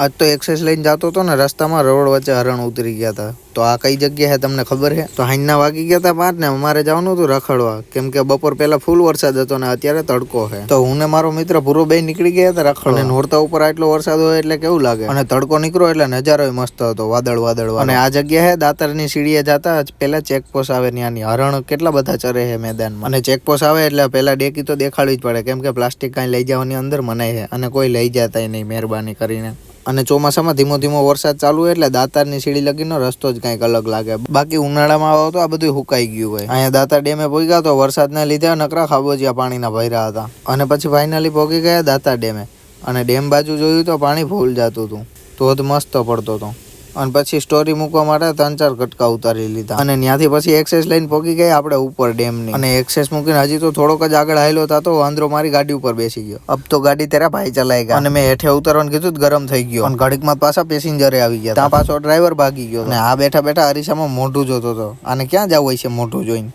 આજ તો એક્સેસ લઈને જતો હતો ને, રસ્તામાં રોડ વચ્ચે હરણ ઉતરી ગયા હતા. તો આ કઈ જગ્યા છે તમને ખબર છે તો હાઈના વાગી ગયા હતા પાંચ ને, અમારે જવાનું હતું રખડવા. કેમ કે બપોર પહેલા ફૂલ વરસાદ હતો ને, અત્યારે તડકો છે તો હું ને મારો મિત્ર પૂરો બે નીકળી ગયા હતા રખડવા. નોરતા ઉપર આટલો વરસાદ હોય એટલે કેવું લાગે? અને તડકો નીકળો એટલે નજારો મસ્ત હતો, વાદળ વાદળ અને આ જગ્યા છે દાતરની સીડીએ જતા, જ પેલા ચેકપોસ્ટ આવે ત્યાંની હરણ કેટલા બધા ચરે છે મેદાનમાં. અને ચેકપોસ્ટ આવે એટલે પેલા ડેકી તો દેખાડવી જ પડે, કેમ કે પ્લાસ્ટિક કાંઈ લઈ જવાની અંદર મનાય છે અને કોઈ લઈ જતાય નહીં મહેરબાની કરીને. અને ચોમાસામાં ધીમો ધીમો વરસાદ ચાલુ હોય એટલે દાતારની સીડી લગીનો રસ્તો જ કંઈક અલગ લાગે. બાકી ઉનાળામાં આવો તો આ બધું હુકાઈ ગયું હોય. અહીંયા દાતા ડેમે ગયા તો વરસાદના લીધે નકરા ખાબોચિયા પાણીના ભર્યા હતા. અને પછી ફાઇનલી પહોંચી ગયા દાતા ડેમે. અને ડેમ બાજુ જોયું તો પાણી ફૂલ જતું હતું. ધોધ મસ્ત પડતો હતો. અને પછી સ્ટોરી મૂકવા માટે ત્રણ ચાર કટકા ઉતારી લીધા. અને ત્યાંથી પછી એક્સેસ લઈને પહોંચી ગયા આપણે ઉપર ડેમની. અને એક્સેસ મૂકીને હજી તો થોડોક જ આગળ હાલ્યો હતો વાંદરો મારી ગાડી ઉપર બેસી ગયો. અબ તો ગાડી તારા ભાઈ ચલાએગા અને મેં હેઠે ઉતરવાનું કીધું ગરમ થઈ ગયો. અને ઘડીકમાં પાછા પેસેન્જરે આવી ગયા ત્યાં પાછો ડ્રાઈવર ભાગી ગયો. અને આ બેઠા બેઠા અરીસામાં મોઢું જોતો હતો અને ક્યાં જવું હોય છે મોઢું જોઈને?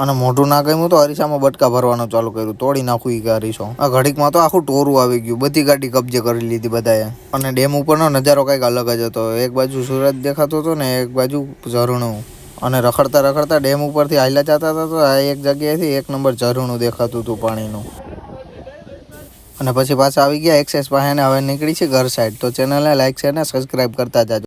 અને મોઢું ના ગમ્યું તો અરીસામાં બટકા ભરવાનું ચાલુ કર્યું. તોડી નાખું કે અરીસો. આ ઘડીકમાં તો આખું ટોરું આવી ગયું. બધી ગાડી કબજે કરી લીધી બધાએ. અને ડેમ ઉપરનો નજારો કંઈક અલગ જ હતો. એક બાજુ સુરત દેખાતો હતો ને એક બાજુ ઝરણું. અને રખડતા રખડતા ડેમ ઉપરથી હાલ્યા જતા હતા તો આ એક જગ્યાએથી એક નંબર ઝરણું દેખાતું હતું પાણીનું. અને પછી પાછા આવી ગયા. એક્સેસ પાસે હવે નીકળી છે ઘર સાઈડ તો ચેનલને લાઈક છે ને સબસ્ક્રાઈબ કરતા જાજો.